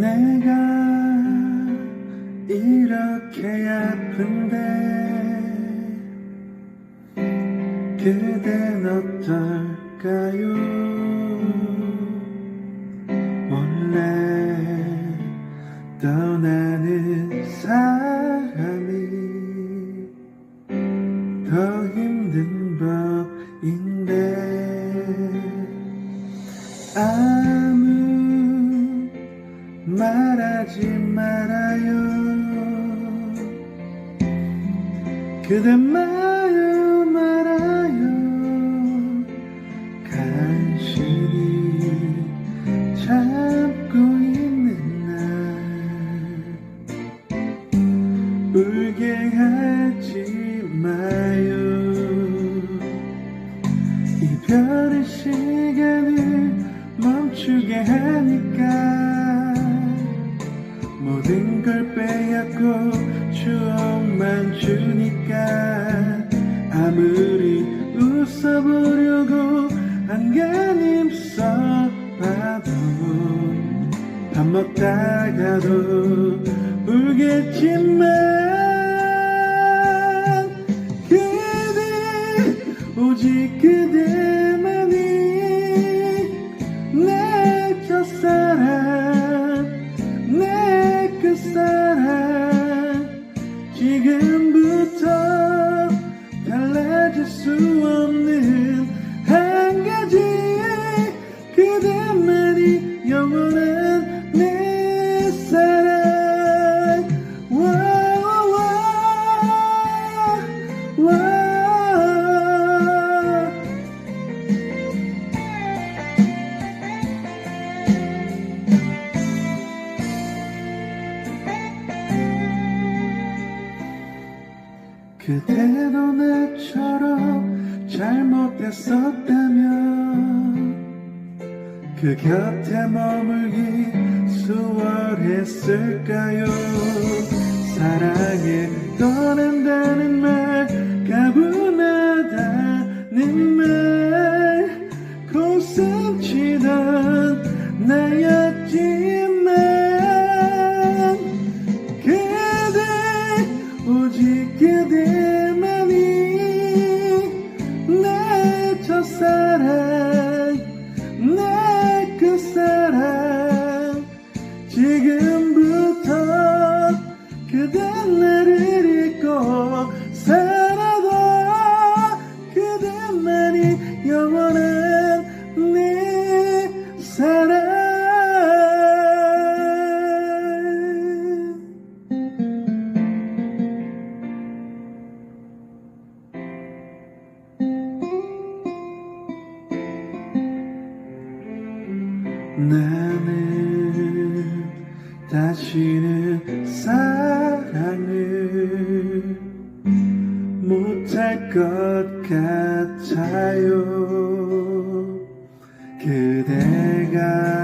내가 이렇게 아픈데 그댄 어떨까요? 원래 떠나는 사람이 더 힘든 법인데 아무 말하지 말아요. 그대 마요 말아요. 간신히 참고 있는 날. 울게 하지 마요. 이별의 시간을 멈추게 하니까 모든 걸 빼앗고 추억만 주니까 아무리 웃어보려고 안간힘 써봐도 밥 먹다가도 울겠지만 그대 오직 그 지금부터 달라질 수 없는 그대도 나처럼 잘못했었다면 그 곁에 머물기 수월했을까요? 사랑에 떠난다는 말 지금부터 그대 나를 잊고 살아도 그대만이 영원한 내 사랑. 나는 못할 것 같아요. 그대가